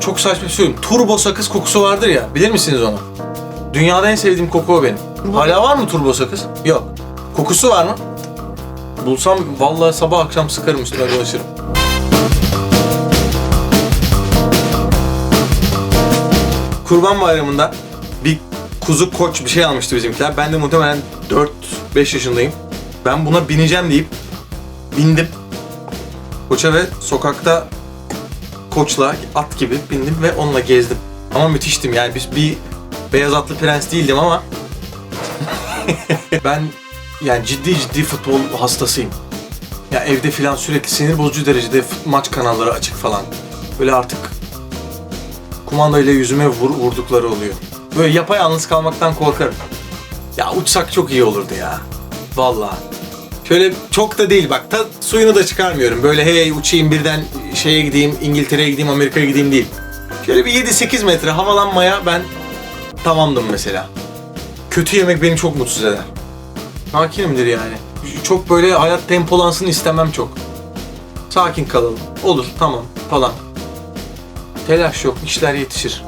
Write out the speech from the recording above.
Çok saçma bir şey söyleyeyim. Turbo sakız kokusu vardır ya. Bilir misiniz onu? Dünyada en sevdiğim koku o benim. Hala var mı turbo sakız? Yok. Kokusu var mı? Bulsam vallahi sabah akşam sıkarım üstüne dolaşırım. Kurban Bayramı'nda bir kuzu koç bir şey almıştı bizimkiler. Ben de muhtemelen 4-5 yaşındayım. Ben buna bineceğim deyip bindim. Koça ve sokakta koçla at gibi bindim ve onunla gezdim. Ama müthiştim yani biz bir beyaz atlı prens değildim ama ben yani ciddi ciddi futbol hastasıyım. Ya evde filan sürekli sinir bozucu derecede maç kanalları açık falan. Böyle artık kumandayla yüzüme vur, vurdukları oluyor. Böyle yapayalnız kalmaktan korkarım. Ya uçsak çok iyi olurdu ya. Vallahi. Şöyle çok da değil bak ta suyunu da çıkarmıyorum. Böyle hey uçayım birden şeye gideyim İngiltere'ye gideyim Amerika'ya gideyim değil. Şöyle bir 7-8 metre havalanmaya ben tamamdım mesela. Kötü yemek beni çok mutsuz eder. Sakinimdir yani. Çok böyle hayat tempolansın istemem çok. Sakin kalalım. Olur tamam falan. Telaş yok işler yetişir.